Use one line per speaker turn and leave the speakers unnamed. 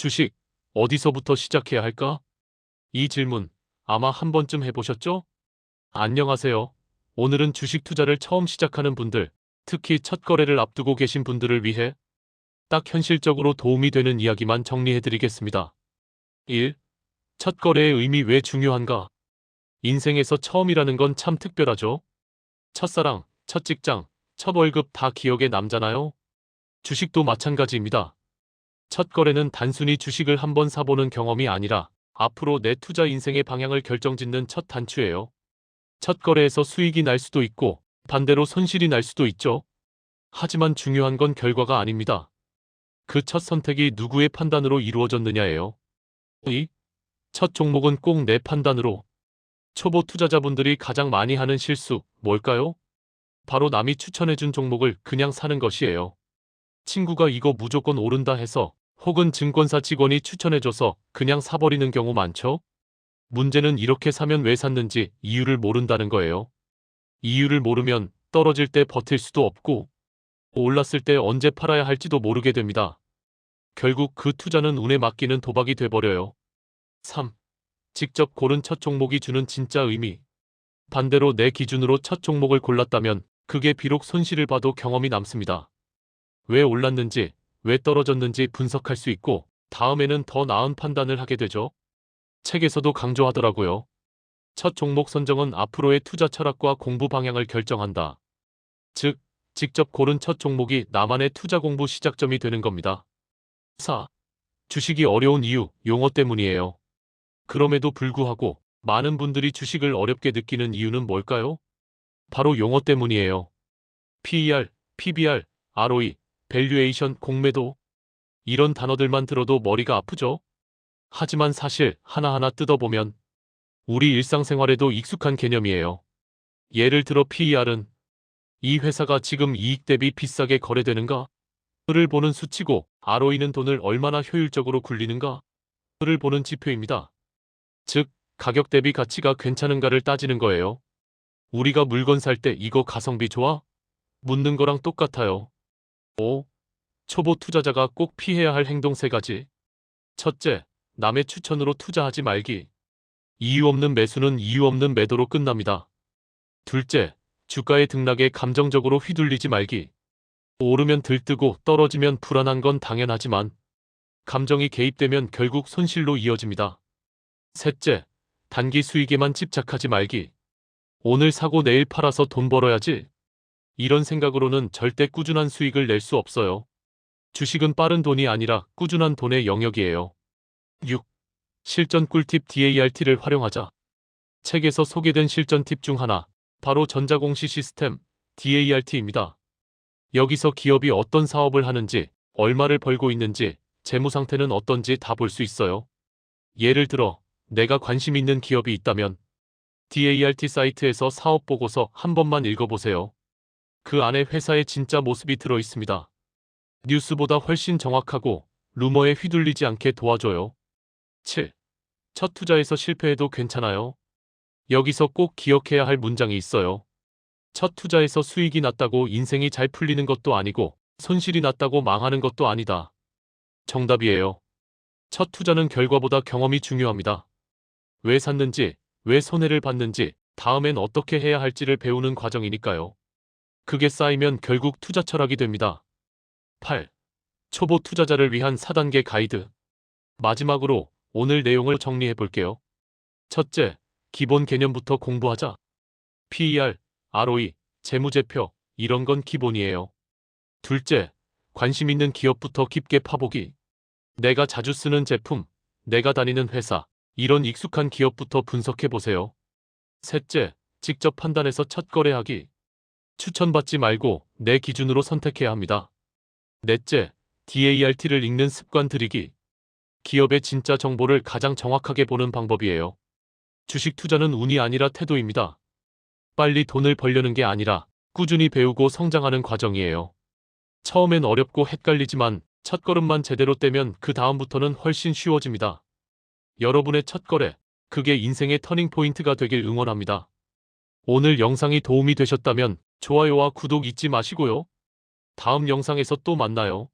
주식, 어디서부터 시작해야 할까? 이 질문 아마 한 번쯤 해보셨죠? 안녕하세요. 오늘은 주식 투자를 처음 시작하는 분들, 특히 첫 거래를 앞두고 계신 분들을 위해 딱 현실적으로 도움이 되는 이야기만 정리해드리겠습니다. 1. 첫 거래의 의미 왜 중요한가? 인생에서 처음이라는 건 참 특별하죠. 첫사랑, 첫 직장, 첫 월급 다 기억에 남잖아요. 주식도 마찬가지입니다. 첫 거래는 단순히 주식을 한번 사보는 경험이 아니라 앞으로 내 투자 인생의 방향을 결정짓는 첫 단추예요. 첫 거래에서 수익이 날 수도 있고 반대로 손실이 날 수도 있죠. 하지만 중요한 건 결과가 아닙니다. 그 첫 선택이 누구의 판단으로 이루어졌느냐예요. 2. 첫 종목은 꼭 내 판단으로. 초보 투자자분들이 가장 많이 하는 실수 뭘까요? 바로 남이 추천해준 종목을 그냥 사는 것이에요. 친구가 이거 무조건 오른다 해서 혹은 증권사 직원이 추천해줘서 그냥 사버리는 경우 많죠? 문제는 이렇게 사면 왜 샀는지 이유를 모른다는 거예요. 이유를 모르면 떨어질 때 버틸 수도 없고 올랐을 때 언제 팔아야 할지도 모르게 됩니다. 결국 그 투자는 운에 맡기는 도박이 돼버려요. 3. 직접 고른 첫 종목이 주는 진짜 의미. 반대로 내 기준으로 첫 종목을 골랐다면 그게 비록 손실을 봐도 경험이 남습니다. 왜 올랐는지, 왜 떨어졌는지 분석할 수 있고 다음에는 더 나은 판단을 하게 되죠. 책에서도 강조하더라고요. 첫 종목 선정은 앞으로의 투자 철학과 공부 방향을 결정한다. 즉, 직접 고른 첫 종목이 나만의 투자 공부 시작점이 되는 겁니다. 4. 주식이 어려운 이유, 용어 때문이에요. 그럼에도 불구하고 많은 분들이 주식을 어렵게 느끼는 이유는 뭘까요? 바로 용어 때문이에요. PER, PBR, ROE, 밸류에이션, 공매도 이런 단어들만 들어도 머리가 아프죠? 하지만 사실 하나하나 뜯어보면 우리 일상생활에도 익숙한 개념이에요. 예를 들어 PER은 이 회사가 지금 이익 대비 비싸게 거래되는가? 를 보는 수치고 ROE는 돈을 얼마나 효율적으로 굴리는가? 를 보는 지표입니다. 즉, 가격 대비 가치가 괜찮은가를 따지는 거예요. 우리가 물건 살 때 이거 가성비 좋아? 묻는 거랑 똑같아요. 5. 초보 투자자가 꼭 피해야 할 행동 3가지. 첫째, 남의 추천으로 투자하지 말기. 이유 없는 매수는 이유 없는 매도로 끝납니다. 둘째, 주가의 등락에 감정적으로 휘둘리지 말기. 오르면 들뜨고 떨어지면 불안한 건 당연하지만 감정이 개입되면 결국 손실로 이어집니다. 셋째, 단기 수익에만 집착하지 말기. 오늘 사고 내일 팔아서 돈 벌어야지. 이런 생각으로는 절대 꾸준한 수익을 낼 수 없어요. 주식은 빠른 돈이 아니라 꾸준한 돈의 영역이에요. 6. 실전 꿀팁 DART를 활용하자. 책에서 소개된 실전 팁 중 하나, 바로 전자공시 시스템 DART입니다. 여기서 기업이 어떤 사업을 하는지, 얼마를 벌고 있는지, 재무 상태는 어떤지 다 볼 수 있어요. 예를 들어, 내가 관심 있는 기업이 있다면 DART 사이트에서 사업 보고서 한 번만 읽어보세요. 그 안에 회사의 진짜 모습이 들어 있습니다. 뉴스보다 훨씬 정확하고 루머에 휘둘리지 않게 도와줘요. 7. 첫 투자에서 실패해도 괜찮아요. 여기서 꼭 기억해야 할 문장이 있어요. 첫 투자에서 수익이 났다고 인생이 잘 풀리는 것도 아니고 손실이 났다고 망하는 것도 아니다. 정답이에요. 첫 투자는 결과보다 경험이 중요합니다. 왜 샀는지, 왜 손해를 봤는지, 다음엔 어떻게 해야 할지를 배우는 과정이니까요. 그게 쌓이면 결국 투자 철학이 됩니다. 8. 초보 투자자를 위한 4단계 가이드. 마지막으로 오늘 내용을 정리해 볼게요. 첫째, 기본 개념부터 공부하자. PER, ROE, 재무제표, 이런 건 기본이에요. 둘째, 관심 있는 기업부터 깊게 파보기. 내가 자주 쓰는 제품, 내가 다니는 회사, 이런 익숙한 기업부터 분석해 보세요. 셋째, 직접 판단해서 첫 거래하기. 추천받지 말고 내 기준으로 선택해야 합니다. 넷째, DART를 읽는 습관 들이기. 기업의 진짜 정보를 가장 정확하게 보는 방법이에요. 주식 투자는 운이 아니라 태도입니다. 빨리 돈을 벌려는 게 아니라 꾸준히 배우고 성장하는 과정이에요. 처음엔 어렵고 헷갈리지만 첫 걸음만 제대로 떼면 그 다음부터는 훨씬 쉬워집니다. 여러분의 첫 거래, 그게 인생의 터닝 포인트가 되길 응원합니다. 오늘 영상이 도움이 되셨다면 좋아요와 구독 잊지 마시고요. 다음 영상에서 또 만나요.